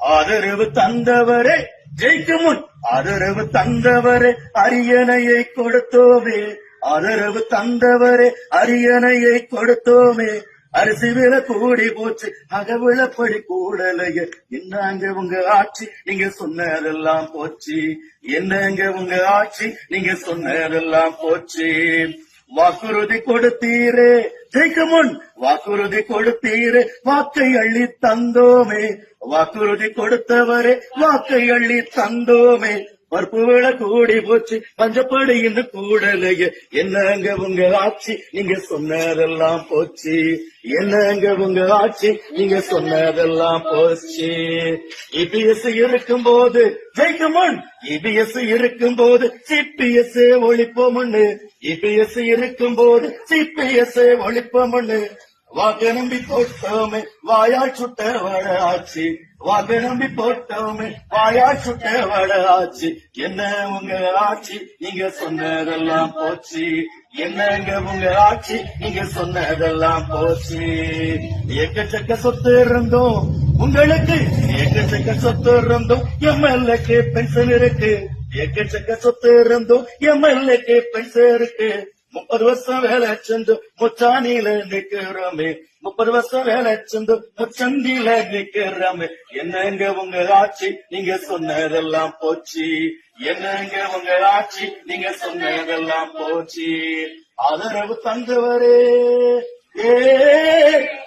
ஆதரவு தந்தவரே ஜெயிக்கும் முன் ஆதரவு தந்தவரே அரியணையை கொடுத்தோமே. ஆதரவு தந்தவரே அரியணையை கொடுத்தோமே. அரிசி விலை கூடி போச்சு அகவிழப்படி கூடலைய. என்னங்க உங்க ஆட்சி? நீங்க சொன்னதெல்லாம் போச்சு. என்னங்க உங்க ஆட்சி? நீங்க சொன்னதெல்லாம் போச்சு. வாக்குறுதி கொடுத்தீரே. ஜெயிக்க முன் வாக்குறுதி கொடுத்தீரே. வாக்கை அள்ளி தந்தோமே. வாக்குறுதி கொடுத்தவரே வாக்கை அள்ளி தந்தோமே. பருப்பு விலை கூடி போச்சு பஞ்சப்படி இன்னும் கூடலையே. என்னங்க உங்க ஆட்சி? நீங்க சொன்னதெல்லாம் போச்சு. என்னங்க உங்க ஆட்சி? நீங்க சொன்னதெல்லாம் போச்சு. இபிஎஸ் இருக்கும் போது ஜெயிக்குமன் இபிஎஸ் இருக்கும் போது சிபிஎஸ் ஒழிப்போம்னு இபிஎஸ் இருக்கும் போது சிபிஎஸ் ஒழிப்போம்னு வாக்கு நம்பி போட்டோமே வாயால் சுட்ட வட ஆச்சு வாக்கு நம்பி போட்டோமே வாயால் சுட்ட வட ஆச்சு என்ன உங்க ஆட்சி? நீங்க சொன்னதெல்லாம் போச்சு. என்னங்க உங்க ஆட்சி? நீங்க சொன்னதெல்லாம் போச்சு. எக்கச்சக்க சொத்து இருந்தோம் உங்களுக்கு எக்கச்சக்க சொத்து இருந்தோம் எம்எல்ஏக்கு பென்ஷன் இருக்கு. எக்கச்சக்க சொத்து இருந்தோம் எம்எல்ஏக்கு பென்ஷன் இருக்கு. முப்பது வருஷம் வேலை சென்று முச்சாணியில நிக்கிறோமே. முப்பது வருஷம் வேலை சென்று முச்சந்தியில நிக்கிறோமே. என்னங்க உங்க ஆட்சி? நீங்க சொன்னதெல்லாம் போச்சு. என்னங்க உங்க ஆட்சி? நீங்க சொன்னதெல்லாம் போச்சு. ஆதரவு தந்தவரே. ஏ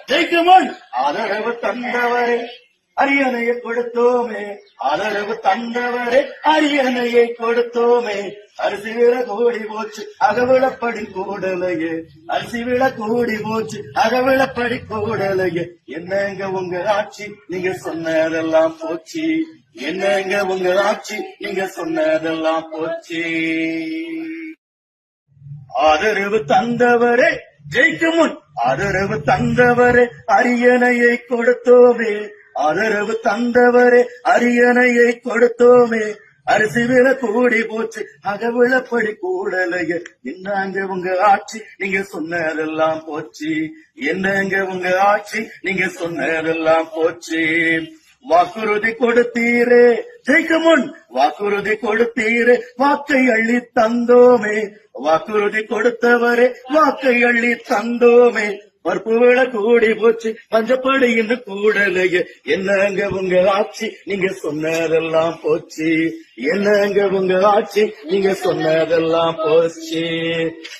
ஜெய்குமன் ஆதரவு தந்தவரே. அரியணையை கொடுத்தோமே. ஆதரவு தந்தவரே அரியணையை கொடுத்தோமே. அரிசி விட கூடி போச்சு அகவிழப்படி கூடலையே. அரிசி விட கூடி போச்சு அகவிழப்படி கூடலையே. என்னங்க உங்க ஆட்சி? நீங்க சொன்னதெல்லாம் போச்சு. என்னங்க உங்க ஆட்சி? நீங்க சொன்னதெல்லாம் போச்சு. ஆதரவு தந்தவரே ஜெயிக்கும் முன். ஆதரவு தந்தவரே அரியணையை கொடுத்தோமே. ஆதரவு தந்தவரே அரியணையை கொடுத்தோமே. அரிசி விலை கூடி போச்சு அகவிழப்படி கூடலைய. என்னங்க உங்க ஆட்சி நீங்க சொன்னதெல்லாம் போச்சு. என்னங்க உங்க ஆட்சி நீங்க சொன்னதெல்லாம் போச்சு. வாக்குறுதி கொடுத்தீரே. ஜெயிக்க முன் வாக்குறுதி கொடுத்தீரே. வாக்கை அள்ளி தந்தோமே. வாக்குறுதி கொடுத்தவரே வாக்கை அள்ளி தந்தோமே. பருப்பு கூடி போச்சு. பஞ்சப்படி இன்னும் கூடலையே. என்னங்க உங்க ஆட்சி? நீங்க சொன்னதெல்லாம் போச்சு. என்னங்க உங்க ஆட்சி? நீங்க சொன்னதெல்லாம் போச்சு.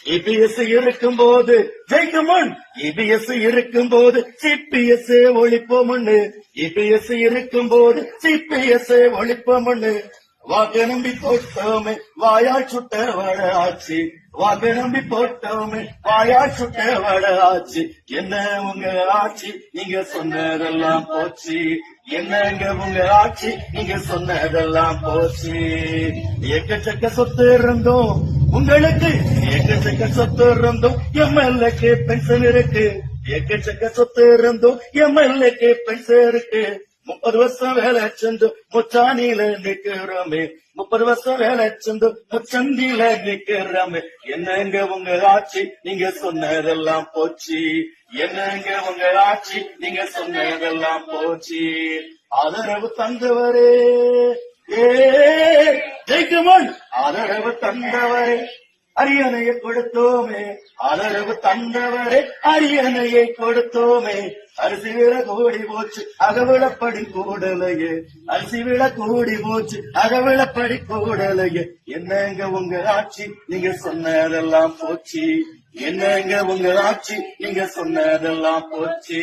இபிஎஸ் இருக்கும் போது ஜெயிக்குமன் இபிஎஸ் இருக்கும் போது சிபிஎஸ் ஒழிப்போம்னு இபிஎஸ் இருக்கும் போது சிபிஎஸ் ஒழிப்போம்னு வாக்கு நம்பி போட்டோமே வாயால் சுட்ட வட ஆச்சு வாக்கு நம்பி போட்டோமே வாயால் சுட்ட வட ஆச்சு என்ன உங்க ஆட்சி? நீங்க சொன்னதெல்லாம் போச்சு. என்னங்க உங்க ஆட்சி? நீங்க சொன்னதெல்லாம் போச்சு. எக்கச்சக்க சொத்து இருந்தோம் உங்களுக்கு எக்கச்சக்க சொத்து இருந்தோம் எம்எல்ஏக்கு பென்ஷன் இருக்கு. எக்கச்சக்க சொத்து இருந்தோம் எம்எல்ஏக்கு பென்ஷன் இருக்கு. முப்பது வருஷம் வேலை சென்று முச்சாணியில நிக்கிறோமே. முப்பது வருஷம் வேலை சென்று முச்சந்தியில நிக்கிறோமே. என்னங்க உங்க ஆட்சி? நீங்க சொன்னதெல்லாம் போச்சு. என்னங்க உங்க ஆட்சி? நீங்க சொன்னதெல்லாம் போச்சு. ஆதரவு தந்தவரே. ஏய்க்குமன் ஆதரவு தந்தவரே. அரியணையை கொடுத்தோமே. ஆதரவு தந்தவரே. அரியணையை கொடுத்தோமே. அரிசி விட கூடி போச்சு அகவிழப்படி கூடலையே. அரிசி விட கூடி போச்சு அகவிழப்படி கூடலையே. என்னங்க உங்க ஆட்சி? நீங்க சொன்னதெல்லாம் போச்சு. என்னங்க உங்க ஆட்சி? நீங்க சொன்னதெல்லாம் போச்சு.